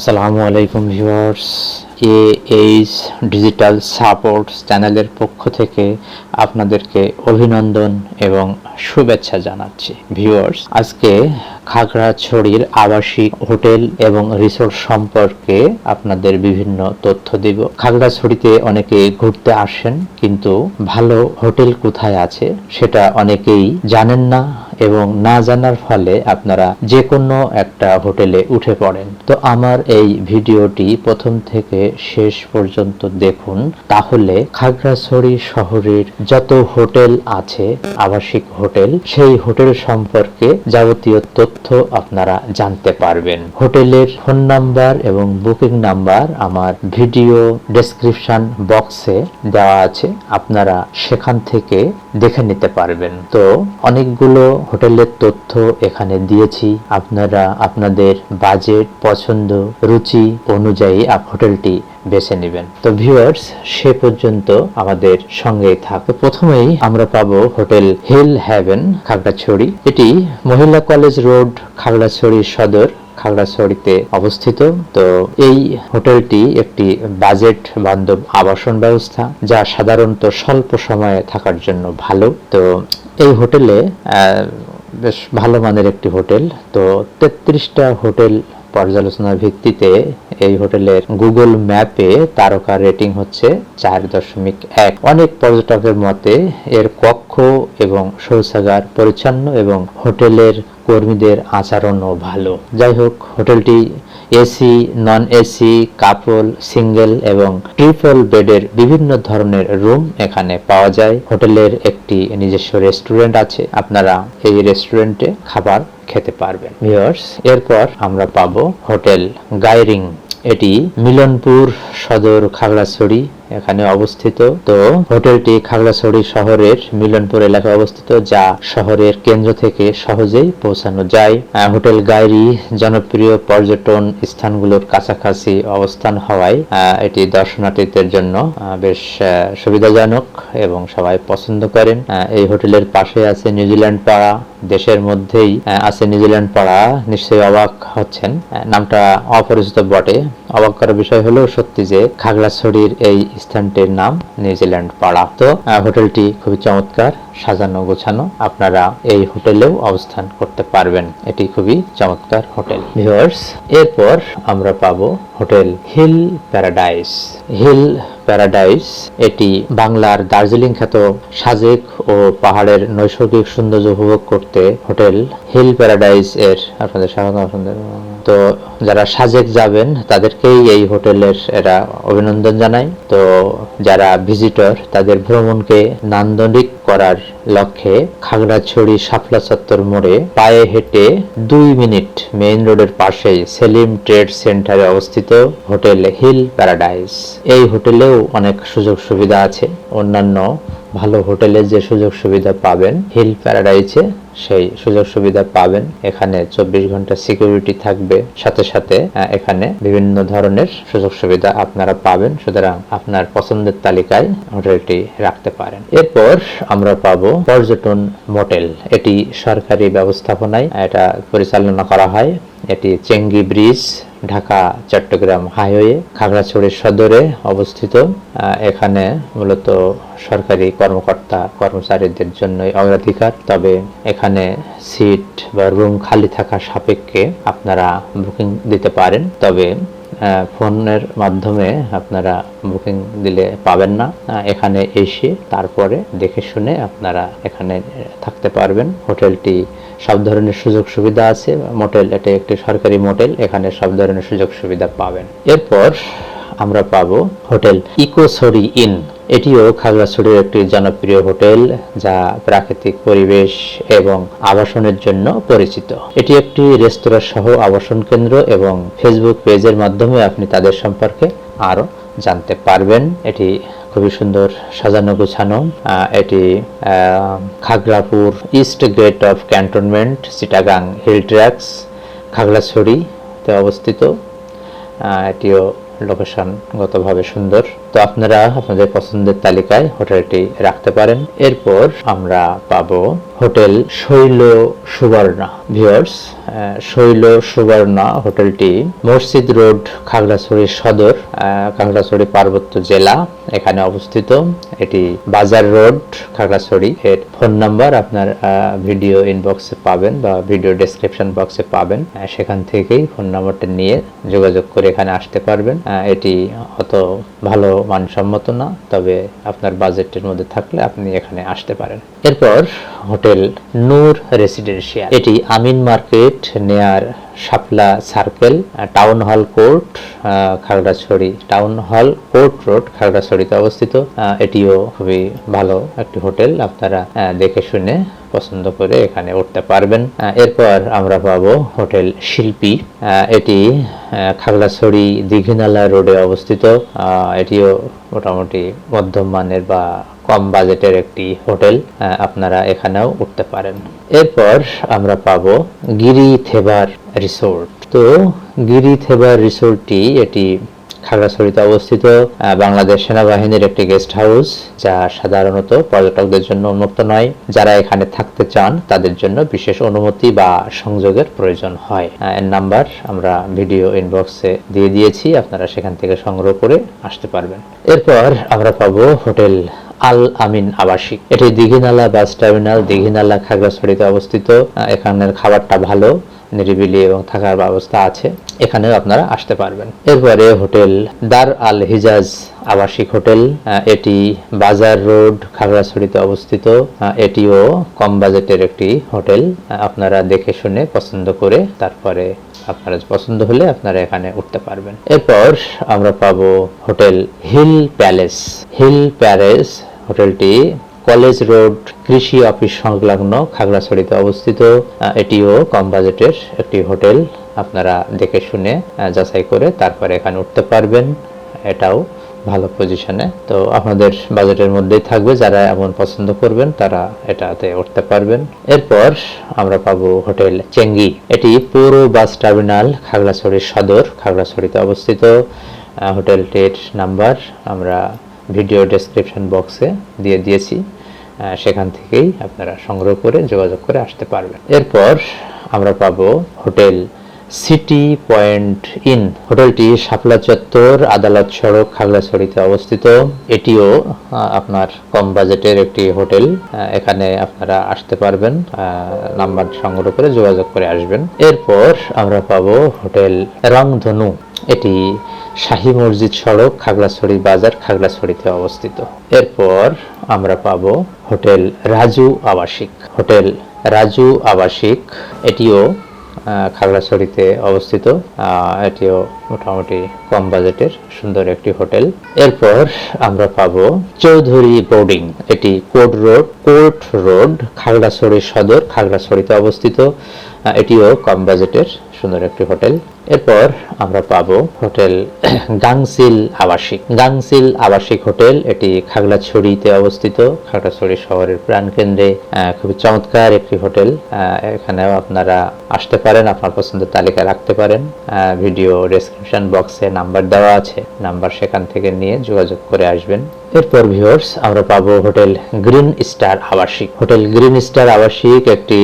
আসসালামু আলাইকুম viewers A H digital support চ্যানেলের পক্ষ থেকে আপনাদেরকে অভিনন্দন এবং শুভেচ্ছা জানাচ্ছি। ভিউয়ার্স, আজকে খাগড়াছড়ির আবাসিক হোটেল এবং রিসোর্ট সম্পর্কে আপনাদের বিভিন্ন তথ্য দিব। খাগড়াছড়িতে অনেকে ঘুরতে আসেন, কিন্তু ভালো হোটেল কোথায় আছে সেটা অনেকেই জানেন না। এবং না জানার ফলে আপনারা যে কোনো একটা হোটেলে উঠে পড়েন। তো আমার এই ভিডিওটি প্রথম থেকে শেষ পর্যন্ত দেখুন। তাহলে খাগড়াছড়ি শহরের যত হোটেল আছে, আবাসিক হোটেল, সেই হোটেল সম্পর্কে যাবতীয় তথ্য আপনারা জানতে পারবেন। হোটেলের ফোন নাম্বার এবং বুকিং নাম্বার আমার ভিডিও ডেসক্রিপশন বক্সে দেওয়া আছে। আপনারা সেখান থেকে দেখে নিতে পারবেন। তো অনেকগুলো হোটেলের তথ্য এখানে দিয়েছি। আপনারা আপনাদের বাজেট, পছন্দ, রুচি অনুযায়ী হোটেলটি বেছে নেবেন। তো ভিউয়ার্স, সে পর্যন্ত আমাদের সঙ্গেই থাক। প্রথমেই আমরা পাবো হোটেল হিল হ্যাভেন, খাগড়াছড়ি। এটি মহিলা কলেজ রোড, খাগড়াছড়ি সদর। খাগড়াছড়িতে অবস্থিত। তো এই হোটেলটি একটি বাজেট বান্ধব আবাসন ব্যবস্থা, যা সাধারণত স্বল্প সময়ে থাকার জন্য ভালো। তো এই হোটেলে বেশ ভালো মানের একটি হোটেল। তো তেত্রিশটা হোটেল পর্যালোচনার ভিত্তিতে এই হোটেলের গুগল ম্যাপে তারকা রেটিং হচ্ছে চার দশমিক এক। অনেক পর্যটকের মতে এর কক্ষ এবং শৌচাগার পরিচ্ছন্ন এবং হোটেলের কর্মীদের আচরণও ভালো। যাই হোক, হোটেলটি AC non AC couple, single এবং ট্রিপল বেডের বিভিন্ন ধরনের রুম এখানে পাওয়া যায়। হোটেলের একটি নিজস্ব রেস্টুরেন্ট আছে। আপনারা এই রেস্টুরেন্টে খাবার খেতে পারবেন। ভিউয়ার্স, এরপর আমরা পাবো হোটেল গাইরিং। এটি মিলনপুর সদর খাগড়াছড়ি এখানে অবস্থিত। তো হোটেলটি খাগড়াছড়ি শহরের মিলনপুর এলাকায় অবস্থিত, যা শহরের কেন্দ্র থেকে সহজেই পৌঁছানো যায়। হোটেল গাইরি জনপ্রিয় পর্যটন স্থানগুলোর কাছাকাছি অবস্থান হওয়ায় এটি দর্শনার্থীদের জন্য বেশ সুবিধাজনক এবং সবাই পছন্দ করেন। এই হোটেলের পাশে আছে নিউজিল্যান্ড পাড়া দেশের মধ্যেই আছে নিউজিল্যান্ড পাড়া। নিশ্চয়ই অবাক হচ্ছেন। নামটা অপরিচিত বটে। অবাক করার বিষয় হলো সত্যি যে খাগড়াছড়ির এই স্থানটির নাম নিউজিল্যান্ড পাড়া। তো হোটেলটি খুবই চমৎকার, সাজানো, গোছানো। আপনারা এই হোটেলেও অবস্থান করতে পারবেন। এটি খুবই চমৎকার হোটেল। ভিউয়ার্স, এরপর আমরা পাবো hotel hill paradise. Hill paradise, এটি বাংলার দার্জিলিং খ্যাত সাজেক ও পাহাড়ের নৈসর্গিক সৌন্দর্য উপভোগ করতে হোটেল হিল প্যারাডাইস এর, আপনাদের স্বাগত আপনাদের তো যারা সাজেক যাবেন, তাদেরকেই এই হোটেলের এরা অভিনন্দন জানাই। তো যারা ভিজিটর, তাদের ভ্রমণকে নান্দনিক করার লক্ষ্যে খাগড়াছড়ি শাপলা চত্বর মোড়ে পায়ে হেঁটে দুই মিনিট মেইন রোডের পাশেই সেলিম ট্রেড সেন্টারে অবস্থিত হোটেল হিল প্যারাডাইস। এই হোটেলেও অনেক সুযোগ সুবিধা আছে। অন্যান্য ভালো হোটেলে যে সুযোগ সুবিধা পাবেন, হিল প্যারাডাইসে সেই সুযোগ সুবিধা পাবেন। এখানে চব্বিশ ঘণ্টা সিকিউরিটি থাকবে। সাথে সাথে এখানে বিভিন্ন ধরনের সুযোগ সুবিধা আপনারা পাবেন। সুতরাং আপনার পছন্দের তালিকায় হোটেলটি রাখতে পারেন। এরপর আমরা পাবো পর্যটন মোটেল। এটি সরকারি ব্যবস্থাপনায় এটা পরিচালনা করা হয়। এটি চেঙ্গি ব্রিজ, ঢাকা, চট্টগ্রাম হাইওয়ে, খাগড়াছড়ি সদরে অবস্থিত। এখানে মূলত সরকারি কর্মকর্তা কর্মচারীদের জন্যই অগ্রাধিকার, তবে এখানে সিট বা রুম খালি থাকা সাপেক্ষে আপনারা বুকিং দিতে পারেন। তবে ফোনের মাধ্যমে আপনারা বুকিং দিলে পাবেন না। এখানে এসে তারপরে দেখে শুনে আপনারা এখানে থাকতে পারবেন। হোটেলটি সব ধরনের সুযোগ সুবিধা আছে। মোটেল এটা একটি সরকারি মোটেল এখানে সব ধরনের সুযোগ সুবিধা পাবেন। এরপর আমরা পাবো হোটেল ইকোসরি ইন। এটিও খাগড়াছড়ির একটি জনপ্রিয় হোটেল, যা প্রাকৃতিক পরিবেশ এবং আবাসনের জন্য পরিচিত। এটি একটি রেস্তোরাঁ সহ আবাসন কেন্দ্র এবং ফেসবুক পেজের মাধ্যমে আপনি তাদের সম্পর্কে আরও জানতে পারবেন। এটি খুবই সুন্দর সাজানো গোছানো। এটি Khagrapur east gate of cantonment Chittagong hill tracts খাগড়াছড়িতে অবস্থিত। এটিও লোকেশনগতভাবে সুন্দর। তো আপনারা আপনাদের পছন্দের তালিকায় হোটেলটি রাখতে পারেন। এরপর আমরা পাবো হোটেল শৈল সুবর্ণা। ভিওর্স শৈল সুবর্ণা হোটেলটি মসজিদ রোড, খাগড়াছড়ি সদর খাগড়াছড়ি পার্বত্য জেলা, এখানে অবস্থিত। এটি বাজার রোড, খাগড়াছড়ি। এর ফোন নাম্বার আপনার ভিডিও ইনবক্সে পাবেন বা ভিডিও ডেসক্রিপশন বক্সে পাবেন। সেখান থেকেই ফোন নাম্বারটা নিয়ে যোগাযোগ করে এখানে আসতে পারবেন। এটি অত ভালো মানসম্মত না, তবে আপনার বাজেটের মধ্যে থাকলে আপনি এখানে আসতে পারেন। এরপর হোটেল নূর রেসিডেন্সিয়াল। এটি Amin market near Shapla circle, town hall court Khagrachhari, town hall court road, খাগড়াছড়িতে অবস্থিত। এটিও খুবই ভালো একটি হোটেল, আপনারা দেখে শুনে পছন্দ করে এখানে উঠতে পারবেন। এরপর আমরা পাবো হোটেল শিল্পী। এটি খাগড়াছড়ি দীঘিনালা রোডে অবস্থিত। এটিও মোটামুটি মধ্যম মানের বা কম বাজেটের একটি হোটেল আপনারা এখানেও উঠতে পারেন। এরপর আমরা পাব গিরি থেবার রিসোর্ট। তো গিরি থেবার রিসোর্টটি এটি খাগড়াছড়িতে অবস্থিত বাংলাদেশ সেনাবাহিনীর একটি গেস্ট হাউস, যা সাধারণত পর্যটকদের জন্য উন্মুক্ত নয়। যারা এখানে থাকতে চান, তাদের জন্য বিশেষ অনুমতি বা সংযোগের প্রয়োজন হয়। এর নাম্বার আমরা ভিডিও ইনবক্সে দিয়ে দিয়েছি, আপনারা সেখান থেকে সংগ্রহ করে আসতে পারবেন। এরপর আমরা পাবো হোটেল আল আমিন আবাসিক। এটি দিঘিনালা বাস টার্মিনাল, দিঘিনালা খাগড়াছড়িতে অবস্থিত। এখানের খাবারটা ভালো, নিরিবিলি এবং থাকার ব্যবস্থা আছে। এখানেও আপনারা আসতে পারবেন। এরপরে হোটেল দার আল হিজাজ আবাসিক হোটেল। এটি বাজার রোড খাগড়াছড়িতে অবস্থিত। এটিও কম বাজেটের একটি হোটেল। আপনারা দেখে শুনে পছন্দ করে তারপরে আপনারা পছন্দ হলে আপনারা এখানে উঠতে পারবেন। এরপর আমরা পাবো hotel hill palace. Hill palace হোটেলটি কলেজ রোড কৃষি অফিস সংলগ্ন খাগড়াছড়িতে অবস্থিত। এটিও কম বাজেটের একটি হোটেল। আপনারা দেখে শুনে যাচাই করে তারপরে এখানে উঠতে পারবেন। এটাও ভালো পজিশনে। তো আপনাদের বাজেটের মধ্যেই থাকবে। যারা এমন পছন্দ করবেন, তারা এটাতে উঠতে পারবেন। এরপর আমরা পাবো হোটেল চেঙ্গি। এটি পৌর বাস টার্মিনাল, খাগড়াছড়ি সদর, খাগড়াছড়িতে অবস্থিত। হোটেলটির নাম্বার আমরা ভিডিও ডেসক্রিপশন বক্সে দিয়ে দিয়েছি। সেখান থেকেই আপনারা সংগ্রহ করে যোগাযোগ করে আসতে পারবেন। এরপর আমরা পাবো হোটেল সিটি পয়েন্ট ইন। হোটেলটি শাপলা চত্বর, আদালত সড়ক, খাগড়াছড়িতে অবস্থিত। এটিও আপনার কম বাজেটের একটি হোটেল। এখানে আপনারা আসতে পারবেন। নাম্বার সংগ্রহ করে যোগাযোগ করে আসবেন। এরপর আমরা পাবো হোটেল রংধনু। এটি শাহী মসজিদ সড়ক খাগড়াছড়ি বাজার খাগড়াছড়িতে অবস্থিত। এরপর আমরা পাব হোটেল রাজু আবাসিক। হোটেল রাজু আবাসিক, এটিও খাগড়াছড়িতে অবস্থিত। এটিও মোটামুটি কম বাজেটের সুন্দর একটি হোটেল। এরপর আমরা পাবো চৌধুরী বোর্ডিং, এটি court road court road, Khagrachhari Sadar, খাগড়াছড়িতে অবস্থিত। এটিও কম বাজেটের সুন্দর একটি হোটেল। এরপর আমরা পাবো হোটেল গাংসিল আবাসিক। গাংসিল আবাসিক হোটেল, এটি খাগড়াছড়িতে অবস্থিত। খাগড়াছড়ি শহরের প্রাণকেন্দ্রে খুবই চমৎকার একটি হোটেল। এখানেও আপনারা আসতে পারেন, আপনার পছন্দের তালিকা রাখতে পারেন। ভিডিও ডেসক্রিপশন বক্সে নাম্বার দেওয়া আছে। নাম্বার সেখান থেকে নিয়ে যোগাযোগ করে আসবেন। এরপর ভিউয়ার্স আমরা পাবো হোটেল গ্রিন স্টার আবাসিক। হোটেল গ্রিন স্টার আবাসিক একটি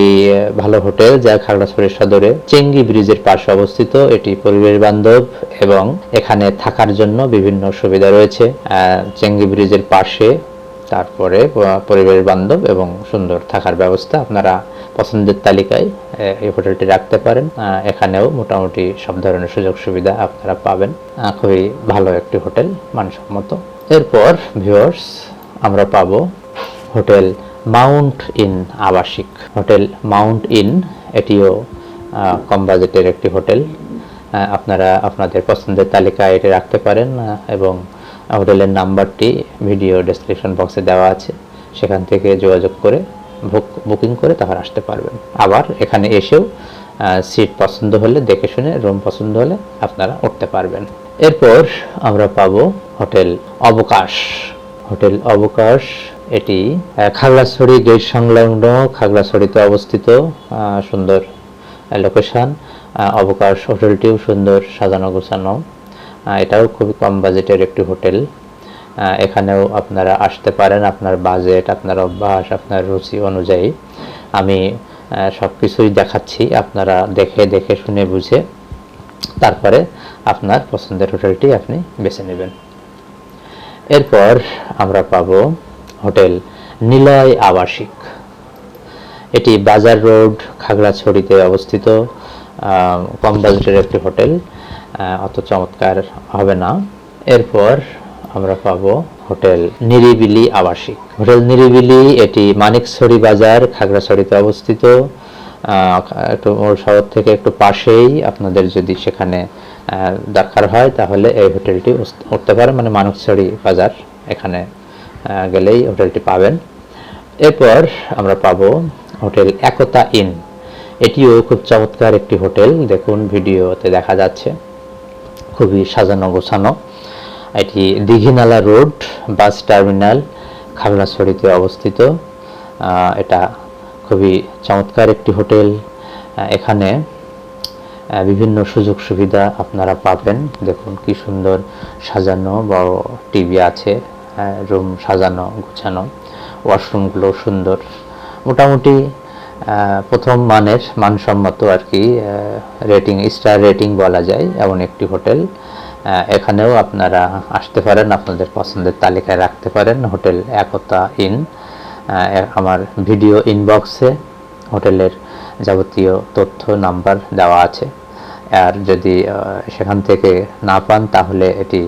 ভালো হোটেল যা খাগড়াছড়ি সদরে চেঙ্গি ব্রিজের পাশে অবস্থিত, এটি পরিবেশ বান্ধব এবং এখানে থাকার জন্য বিভিন্ন সুবিধা রয়েছে। চেঙ্গি ব্রিজের পাশে, তারপরে পরিবেশ বান্ধব এবং সুন্দর থাকার ব্যবস্থা আপনারা পছন্দের তালিকায় এই হোটেলটি রাখতে পারেন। এখানেও মোটামুটি সব ধরনের সুযোগ সুবিধা আপনারা পাবেন। খুবই ভালো একটি হোটেল, মানসম্মত। এরপর ভিউয়ার্স আমরা পাব হোটেল মাউন্ট ইন আবাসিক। হোটেল মাউন্ট ইন, এটিও কম বাজেটের একটি হোটেল। আপনারা আপনাদের পছন্দের তালিকায় এটি রাখতে পারেন এবং হোটেলের নাম্বারটি ভিডিও ডেসক্রিপশন বক্সে দেওয়া আছে। সেখান থেকে যোগাযোগ করে, বুক- বুকিং করে তারপর আসতে পারবেন। আবার এখানে এসেও সিট পছন্দ হলে, দেখে শুনে রুম পছন্দ হলে আপনারা উঠতে পারবেন। এরপর আমরা পাব হোটেল অবকাশ। হোটেল অবকাশ, এটি খাগড়াছড়ি গেট সংলগ্ন, খাগড়াছড়িতে অবস্থিত সুন্দর লোকেশন অবকাশ হোটেলটিও সুন্দর, সাজানো গোছানো। এটাও খুবই কম বাজেটের একটি হোটেল। এখানেও আপনারা আসতে পারেন, আপনার বাজেট আপনার অভ্যাস, আপনার রুচি অনুযায়ী। আমি সব কিছুই দেখাচ্ছি, আপনারা দেখে দেখে, শুনে, বুঝে। তারপরে আপনার পছন্দের হোটেলটি আপনি বেছে নেবেন। এরপর আমরা পাব হোটেল নিলয় আবাসিক। এটি বাজার রোড, খাগড়াছড়িতে অবস্থিত কম বাজেটের একটি হোটেল অত চমৎকার হবে না। এরপর আমরা পাব হোটেল নিরিবিলি আবাসিক। হোটেল নিরিবিলি, এটি মানিকছড়ি বাজার, খাগড়াছড়িতে অবস্থিত। একটু মূল শহর থেকে একটু পাশেই আপনাদের যদি সেখানে দরকার হয়, তাহলে এই হোটেলটি উঠতে পারে মানে মানিকছড়ি বাজার, এখানে গেলেই হোটেলটি পাবেন। এরপর আমরা পাবো হোটেল একতা ইন। এটিও খুব চমৎকার একটি হোটেল। দেখুন, ভিডিওতে দেখা যাচ্ছে। খুবই সাজানো গোছানো। এটি দীঘিনালা রোড, বাস টার্মিনাল, খাগড়াছড়িতে অবস্থিত। এটা খুবই চমৎকার একটি হোটেল। এখানে বিভিন্ন সুযোগ সুবিধা আপনারা পাবেন। দেখুন, কি সুন্দর সাজানো বড় টিভি আছে। রুম সাজানো, গোছানো। ওয়াশরুমগুলো সুন্দর। মোটামুটি প্রথম মানের মানসম্মত আর কি রেটিং স্টার রেটিং বলা যায় এমন একটি হোটেল। এখানেও আপনারা আসতে পারেন, আপনাদের পছন্দের তালিকায় রাখতে পারেন হোটেল একতা ইন। আমার ভিডিও ইনবক্সে হোটেলের যাবতীয় তথ্য, নাম্বার দেওয়া আছে। আর যদি সেখান থেকে না পান, তাহলে এটি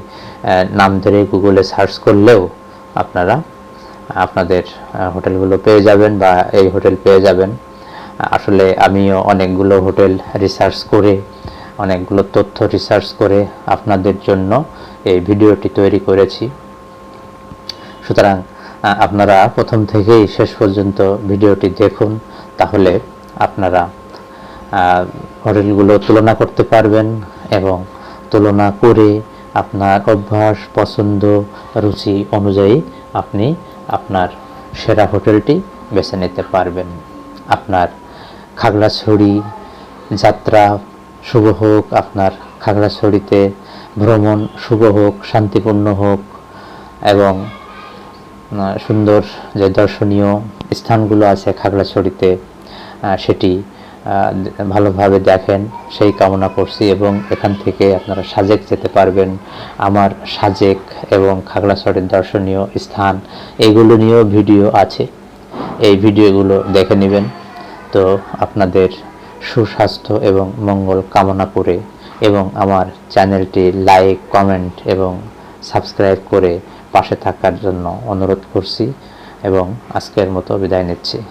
নাম ধরে গুগলে সার্চ করলেও আপনারা আপনাদের হোটেলগুলো পেয়ে যাবেন বা এই হোটেল পেয়ে যাবেন। আসলে আমিও অনেকগুলো হোটেল রিসার্চ করে, অনেকগুলো তথ্য রিসার্চ করে আপনাদের জন্য এই ভিডিওটি তৈরি করেছি। সুতরাং আপনারা প্রথম থেকেই শেষ পর্যন্ত ভিডিওটি দেখুন, তাহলে আপনারা হোটেলগুলো তুলনা করতে পারবেন এবং তুলনা করে আপনার অভ্যাস, পছন্দ, রুচি অনুযায়ী আপনি আপনার সেরা হোটেলটি বেছে নিতে পারবেন। আপনার খাগড়াছড়ি যাত্রা শুভ হোক, আপনার খাগড়াছড়িতে ভ্রমণ শুভ হোক, শান্তিপূর্ণ হোক এবং সুন্দর যে দর্শনীয় স্থানগুলো আছে খাগড়াছড়িতে সেটি ভালোভাবে দেখেন, সেই কামনা করছি এবং এখান থেকে আপনারা সাজেক যেতে পারবেন। আমার সাজেক এবং খাগড়াছড়ির দর্শনীয় স্থান, এগুলো নিয়েও ভিডিও আছে। এই ভিডিওগুলো দেখে নেবেন। তো আপনাদের সুস্বাস্থ্য এবং মঙ্গল কামনা করে এবং আমার চ্যানেলটি লাইক, কমেন্ট এবং সাবস্ক্রাইব করে পাশে থাকার জন্য অনুরোধ করছি এবং আজকের মতো বিদায় নিচ্ছি।